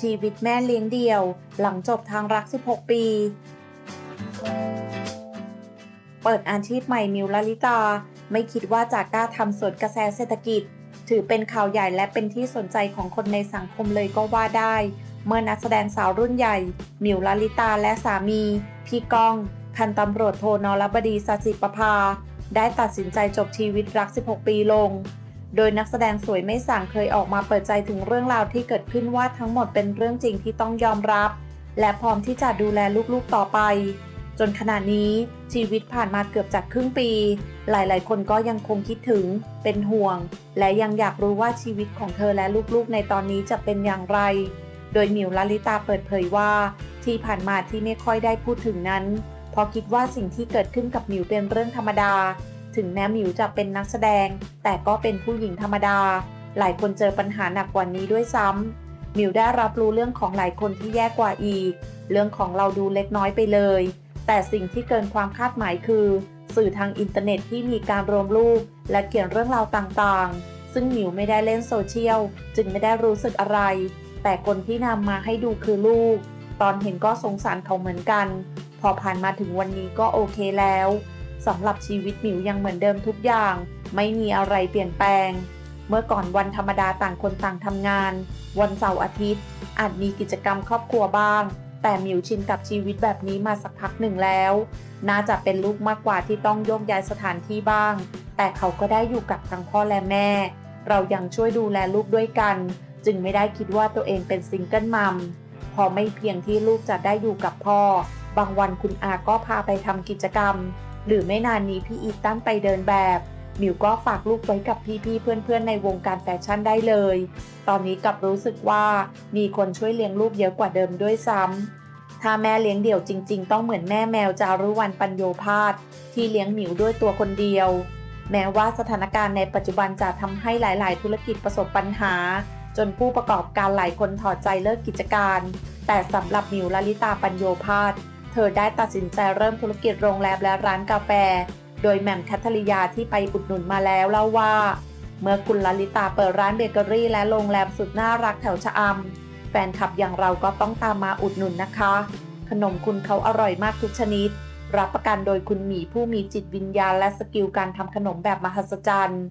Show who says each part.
Speaker 1: ชีวิตแม่เลี้ยงเดี่ยวหลังจบทางรัก 16 ปี เปิดอาชีพใหม่มิวลลิตา ไม่คิดว่าจะกล้าทำสวนกระแสเศรษฐกิจ ถือเป็นข่าวใหญ่และเป็นที่สนใจของคนในสังคมเลยก็ว่าได้ เมื่อนักแสดงสาวรุ่นใหญ่ มิวลลิตาและสามี พี่ก้อง พันตำรวจโทนรบดีสสิประภา ได้ตัดสินใจจบชีวิตรัก 16 ปีลง โดยนักแสดงสวยไม่สั่งเคยออกมาเปิดใจถึงเรื่องราวที่เกิดขึ้นว่าทั้งหมดเป็นเรื่องจริงที่ต้องยอมรับ และพร้อมที่จะดูแลลูกๆต่อไป จนขณะนี้ชีวิตผ่านมาเกือบจากครึ่งปี หลายๆ คนก็ยังคงคิดถึง เป็นห่วง และยังอยากรู้ว่าชีวิตของเธอและลูกๆ ในตอนนี้จะเป็นอย่างไร โดยหมิวลลิตาเปิดเผยว่า ที่ผ่านมาที่ไม่ค่อยได้พูดถึงนั้น เพราะคิดว่าสิ่งที่เกิดขึ้นกับหมิวเป็นเรื่องธรรมดา ถึงแม้หมิวจะเป็นนักแสดง แต่ก็เป็นผู้หญิงธรรมดา หลายคนเจอปัญหาหนักกว่านี้ด้วยซ้ำหมิวได้รับรู้เรื่องของหลายคนที่แย่กว่าอีก เรื่องของเราดูเล็กน้อยไปเลย แต่สิ่งที่เกินความคาดหมายคือ สื่อทางอินเทอร์เน็ตที่มีการรวมรูป และเขียนเรื่องราวต่างๆ ซึ่งหมิวไม่ได้เล่นโซเชียลจึงไม่ได้รู้สึกอะไร แต่คนที่นำมาให้ดูคือลูก ตอนเห็นก็สงสารเขาเหมือนกัน พอผ่านมาถึงวันนี้ก็โอเคแล้วสำหรับชีวิตหมิวยังเหมือนเดิมทุกอย่าง ไม่มีอะไรเปลี่ยนแปลง เมื่อก่อนวันธรรมดาต่างคนต่างทำงาน วันเสาร์อาทิตย์ อาจมีกิจกรรมครอบครัวบ้าง แต่หมิวชินกับชีวิตแบบนี้มาสักพักหนึ่งแล้ว น่าจะเป็นลูกมากกว่าที่ต้องโยกย้ายสถานที่บ้าง แต่เขาก็ได้อยู่กับทั้งพ่อและแม่ เรายังช่วยดูแลลูกด้วยกัน จึงไม่ได้คิดว่าตัวเองเป็นซิงเกิลมัมพอไม่เพียงที่ลูกจะได้อยู่กับพ่อ บางวันคุณอาก็พาไปทำกิจกรรม หรือไม่นานนี้พี่อีตั้นไปเดินแบบหมิวก็ฝากลูกไว้กับพี่ๆเพื่อนๆในวงการแฟชั่นได้เลย ตอนนี้กลับรู้สึกว่ามีคนช่วยเลี้ยงลูกเยอะกว่าเดิมด้วยซ้ำถ้าแม่เลี้ยงเดี่ยวจริง ๆ ต้องเหมือนแม่แมวจารุวรรณปัญโยพาสที่เลี้ยงหมิวด้วยตัวคนเดียว แม้ว่าสถานการณ์ในปัจจุบันจะทำให้หลาย ๆ ธุรกิจประสบปัญหา จนผู้ประกอบการหลายคนถอดใจเลิกกิจการ แต่สำหรับหมิวลลิตาปัญโยพาส เธอได้ตัดสินใจเริ่มธุรกิจโรงแรมและร้านกาแฟ โดยแหม่มแคทเธอรียาที่ไปอุดหนุนมาแล้วเล่าว่า เมื่อคุณลลิตาเปิดร้านเบเกอรี่และโรงแรมสุดน่ารักแถวชะอำแฟนคลับอย่างเราก็ต้องตามมาอุดหนุนนะคะ ขนมคุณเขาอร่อยมากทุกชนิด รับประกันโดยคุณหมีผู้มีจิตวิญญาณและสกิลการทำขนมแบบมหัศจรรย์